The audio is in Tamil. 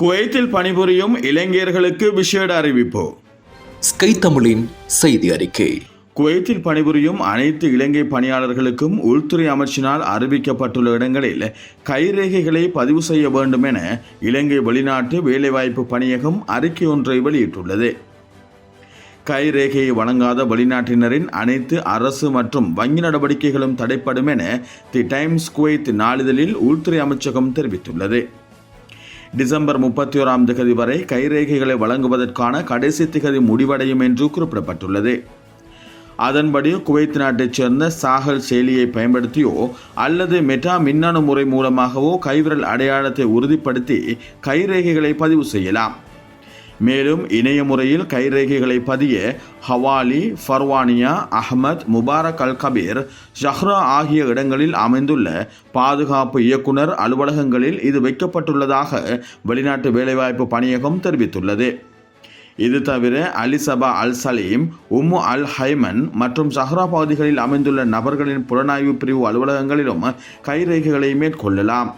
குவைத்தில் பணிபுரியும் இளைஞர்களுக்கு விசேட அறிவிப்பு. ஸ்கை தமிழின் செய்தி அறிக்கை. குவைத்தில் பணிபுரியும் அனைத்து இலங்கை பணியாளர்களுக்கும் உள்துறை அமைச்சினால் அறிவிக்கப்பட்டுள்ள இடங்களில் கைரேகைகளை பதிவு செய்ய வேண்டும் என இலங்கை வெளிநாட்டு வேலைவாய்ப்பு பணியகம் அறிக்கை ஒன்றை வெளியிட்டுள்ளது. கைரேகையை வழங்காத வெளிநாட்டினரின் அனைத்து அரசு மற்றும் வங்கி நடவடிக்கைகளும் தடைப்படும் என தி டைம்ஸ் குவைத் நாளிதழில் உள்துறை அமைச்சகம் தெரிவித்துள்ளது. டிசம்பர் முப்பத்தி ஓராம் திகதி வரை கைரேகைகளை வழங்குவதற்கான கடைசி திகதி முடிவடையும் என்று குறிப்பிடப்பட்டுள்ளது. அதன்படி குவைத் நாட்டைச் சேர்ந்த சாகல் செயலியை பயன்படுத்தியோ அல்லது மெட்டா மின்னணு முறை மூலமாகவோ கைவிரல் அடையாளத்தை உறுதிப்படுத்தி கைரேகைகளை பதிவு செய்யலாம். மேலும் இணைய முறையில் கைரேகைகளை பதிய Hawally Farwaniya Ahmad Mubarak Al Kabeer Jahra ஆகிய இடங்களில் அமைந்துள்ள பாதுகாப்பு இயக்குனர் அலுவலகங்களில் இது வைக்கப்பட்டுள்ளதாக வெளிநாட்டு வேலைவாய்ப்பு பணியகம் தெரிவித்துள்ளது. இது தவிர அலிசபா அல் சலீம் உம்மு அல் ஹைமன் மற்றும் சஹ்ரா பகுதிகளில் அமைந்துள்ள நபர்களின் புலனாய்வு பிரிவு அலுவலகங்களிலும் கைரேகைகளை மேற்கொள்ளலாம்.